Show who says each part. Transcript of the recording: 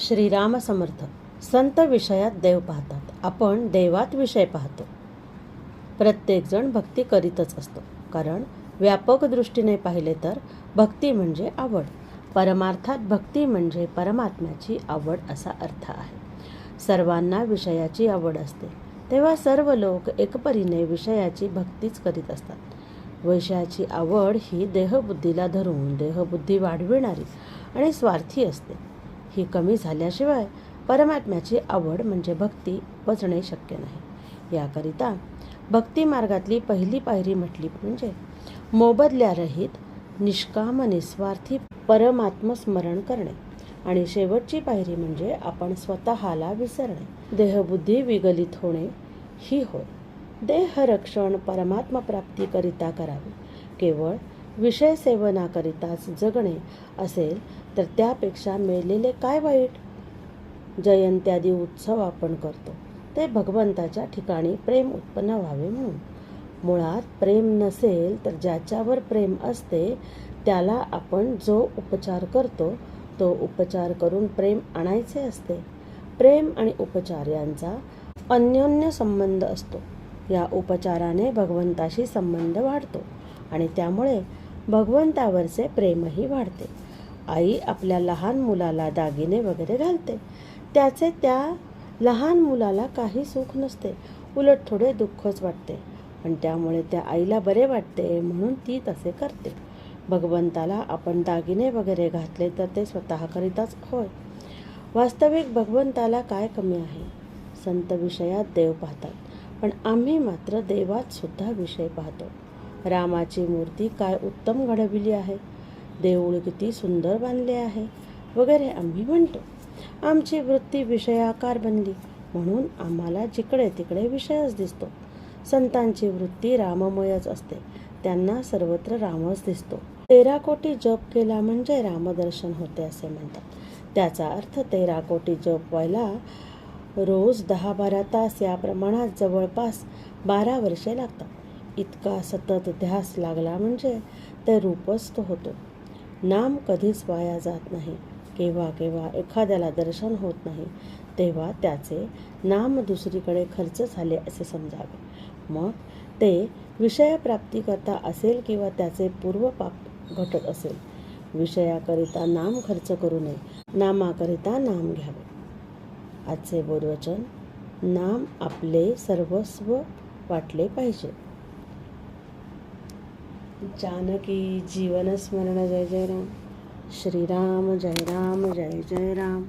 Speaker 1: श्रीराम समर्थ. संत विषयात देव पाहतात. आपण देवात विषय पाहतो. प्रत्येकजण भक्ती करीतच असतो. कारण व्यापक दृष्टीने पाहिले तर भक्ती म्हणजे आवड. परमार्थात भक्ती म्हणजे परमात्म्याची आवड असा अर्थ आहे. सर्वांना विषयाची आवड असते. तेव्हा सर्व लोक एकपरीने विषयाची भक्तीच करीत असतात. विषयाची आवड ही देहबुद्धीला धरून देहबुद्धी वाढविणारी आणि स्वार्थी असते. ही कमी झाल्याशिवाय परमात्म्याची आवड म्हणजे भक्ती उपजणे शक्य नाही. याकरिता भक्ती मार्गातली पहिली पायरी म्हटली म्हणजे मोबदल्यारहित निष्काम निस्वार्थी परमात्मस्मरण करणे. आणि शेवटची पायरी म्हणजे आपण स्वतःला विसरणे. देहबुद्धी विगलित होणे ही होय. देहरक्षण परमात्मप्राप्तीकरिता करावे. केवळ विषय सेवनाकरिताच जगणे असेल तर त्यापेक्षा मिळलेले काय वाईट? जयंत्यादी उत्सव आपण करतो ते भगवंताच्या ठिकाणी प्रेम उत्पन्न व्हावे म्हणून. मुळात प्रेम नसेल तर ज्याच्यावर प्रेम असते त्याला आपण जो उपचार करतो तो उपचार करून प्रेम आणायचे असते. प्रेम आणि उपचार यांचा अन्योन्य संबंध असतो. या उपचाराने भगवंताशी संबंध वाढतो आणि त्यामुळे भगवंतावरचे प्रेमही वाढते. आई आपल्या लहान मुलाला दागिने वगैरे घालते. त्याचे त्या लहान मुलाला काही सुख नसते. उलट थोडे दुःखच वाटते. पण त्यामुळे त्या आईला बरे वाटते म्हणून ती तसे करते. भगवंताला आपण दागिने वगैरे घातले तर ते स्वतःकरिताच होय. वास्तविक भगवंताला काय कमी आहे? संत विषयात देव पाहतात. पण आम्ही मात्र देवात सुद्धा विषय पाहतो. रामाची मूर्ती काय उत्तम घडविली आहे? देऊळ किती सुंदर बांधले आहे? वगैरे आम्ही म्हणतो. आमची वृत्ती विषयाकार बनली. म्हणून आम्हाला जिकडे तिकडे विषयच दिसतो. संतांची वृत्ती राममयच असते. त्यांना सर्वत्र रामच दिसतो. तेरा कोटी जप केला म्हणजे रामदर्शन होते असे म्हणतात. त्याचा अर्थ तेरा कोटी जप व्हायला रोज दहा बारा तास या प्रमाणात जवळपास बारा वर्षे लागतात. इतका सतत ध्यास लागला म्हणजे ते रूपस्थ होतो. नाम कधीच वाया जात नाही. केव्हा केव्हा एखाद्याला दर्शन होत नाही तेव्हा त्याचे नाम दुसरीकडे खर्च झाले असे समजावे. मग ते विषयप्राप्तीकरता असेल किंवा त्याचे पूर्वपाप घटत असेल विषयाकरिता नाम खर्च करू नये नामाकरिता नाम घ्यावे. आजचे बोधवचन नाम आपले सर्वस्व वाटले पाहिजे. जानकी जीवनस्मरण जय जय राम। श्रीराम जय राम जय जय राम।